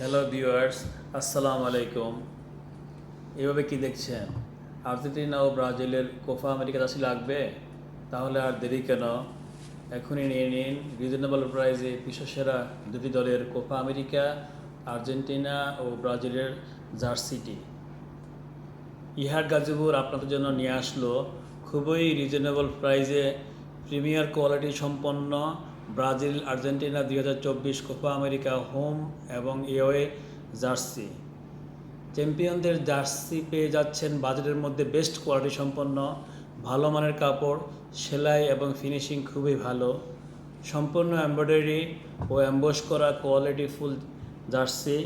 Hello viewers আসসালামু আলাইকুম এভাবে কি দেখছেন? আর্জেন্টিনা ও ব্রাজিলের কোফা আমেরিকা রাশি লাগবে? তাহলে আর দেরি কেন? এখনই নিয়ে নিন রিজনেবল প্রাইসে বিশ্বসেরা দুটি দলের কোপা আমেরিকা, আর্জেন্টিনা ও ব্রাজিলের জার্সিটি। ইহার গাজীপুর আপনাদের জন্য নিয়ে আসলো। খুবই রিজনেবল প্রাইজে প্রিমিয়ার কোয়ালিটি সম্পন্ন ব্রাজিল, আর্জেন্টিনা, দুই হাজার চব্বিশ কোপা আমেরিকা, হোম এবং এওয়ে জার্সি। চ্যাম্পিয়নদের জার্সি পেয়ে যাচ্ছেন বাজারের মধ্যে বেস্ট কোয়ালিটি সম্পন্ন, ভালো মানের কাপড়, সেলাই এবং ফিনিশিং খুবই ভালো। সম্পূর্ণ এমব্রয়ডারি ও অ্যাম্বস করা কোয়ালিটি ফুল জার্সি।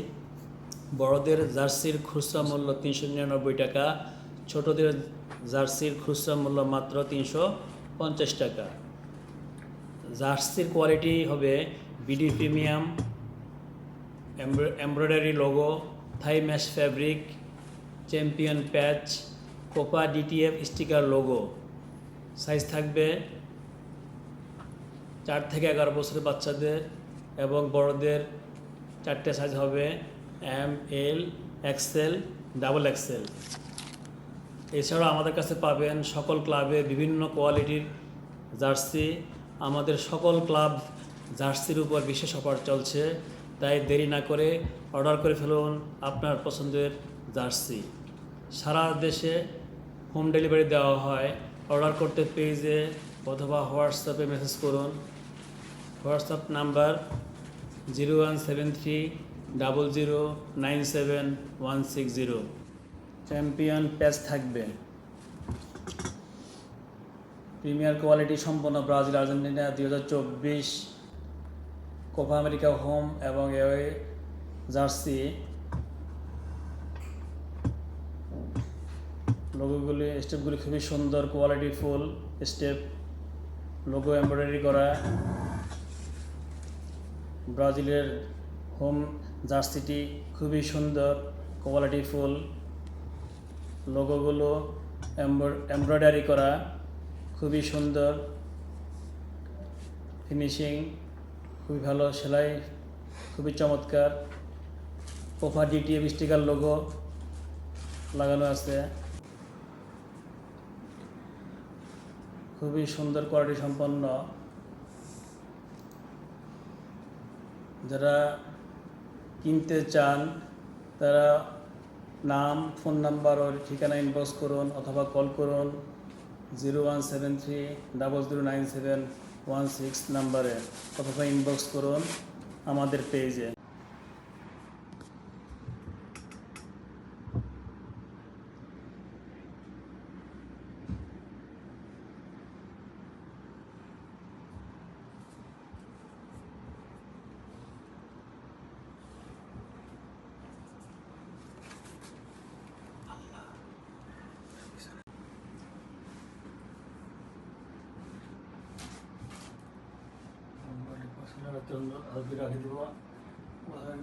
বড়দের জার্সির খুচরা মূল্য তিনশো নিরানব্বই টাকা, ছোটদের জার্সির খুচরা মূল্য মাত্র তিনশো পঞ্চাশ টাকা। জার্সির কোয়ালিটি হবে BD premium embroidery logo Thai mesh fabric champion patch Copa DTF sticker logo size থাকবে চার থেকে এগারো বছরের বাচ্চাদের এবং বড়দের চারটে সাইজ হবে M L XL double XL এছাড়াও আমাদের কাছে পাবেন সকল ক্লাবে বিভিন্ন কোয়ালিটির জার্সি আমাদের সকল ক্লাব জার্সির উপর বিশেষ অফার চলছে, তাই দেরি না করে অর্ডার করে ফেলুন আপনার পছন্দের জার্সি। সারা দেশে হোম ডেলিভারি দেওয়া হয়। অর্ডার করতে পেজে অথবা হোয়াটসঅ্যাপে মেসেজ করুন। WhatsApp number zero one seven three double zero nine seven one six zero. Champion patch থাকবে। প্রিমিয়ার কোয়ালিটি সম্পন্ন ব্রাজিল আর্জেন্টিনা দুই হাজার চব্বিশ কোপা আমেরিকা হোম এবং এওয়ে জার্সি। লোগোগুলি, স্টেপগুলি খুবই সুন্দর, quality full, step, logo embroidery করা। ব্রাজিলের হোম জার্সিটি খুবই সুন্দর, কোয়ালিটি ফুল। লোগোগুলো এমব্রয়ডারি করা। খুবই সুন্দর ফিনিশিং খুবই ভালো সেলাই, খুবই চমৎকার। কোফা ডিটিএফ স্টিকার লোগো লাগানো আছে। খুবই সুন্দর কোয়ালিটি সম্পন্ন। যারা কিনতে চান, তারা নাম ফোন নাম্বার ও ঠিকানা ইনবক্স করুন অথবা কল করুন। Zero one seven three double zero nine seven one six নাম্বারে অথবা ইনবক্স করুন আমাদের পেজে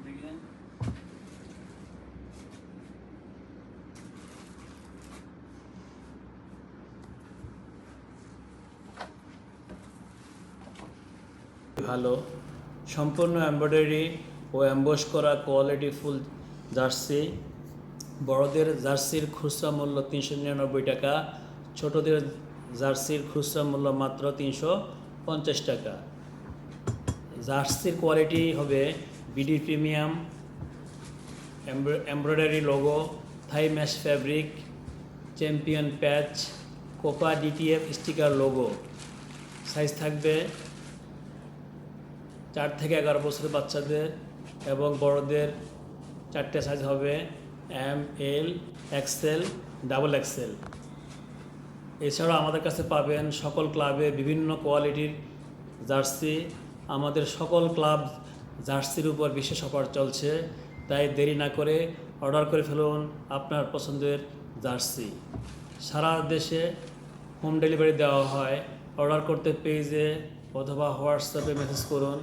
দিকে। ভালো। সম্পূর্ণ এমব্রয়ডারি ও অ্যাম্বস করা কোয়ালিটি ফুল জার্সি। বড়দের জার্সির খুচরা মূল্য তিনশো নিরানব্বই টাকা, ছোটদের জার্সির খুচরা মূল্য মাত্র তিনশো পঞ্চাশ টাকা। জার্সির কোয়ালিটি হবে BD premium embroidery logo Thai mesh fabric champion patch Copa DTF sticker logo size থাকবে চার থেকে এগারো বছরের বাচ্চাদের এবং বড়দের চারটে সাইজ হবে M L XL double XL এছাড়াও আমাদের কাছে পাবেন সকল ক্লাবে বিভিন্ন কোয়ালিটির জার্সি আমাদের সকল ক্লাব জার্সির উপর বিশেষ অফার চলছে, তাই দেরি না করে অর্ডার করে ফেলুন আপনার পছন্দের জার্সি। সারা দেশে হোম ডেলিভারি দেওয়া হয়। অর্ডার করতে পেজে অথবা হোয়াটসঅ্যাপে মেসেজ করুন।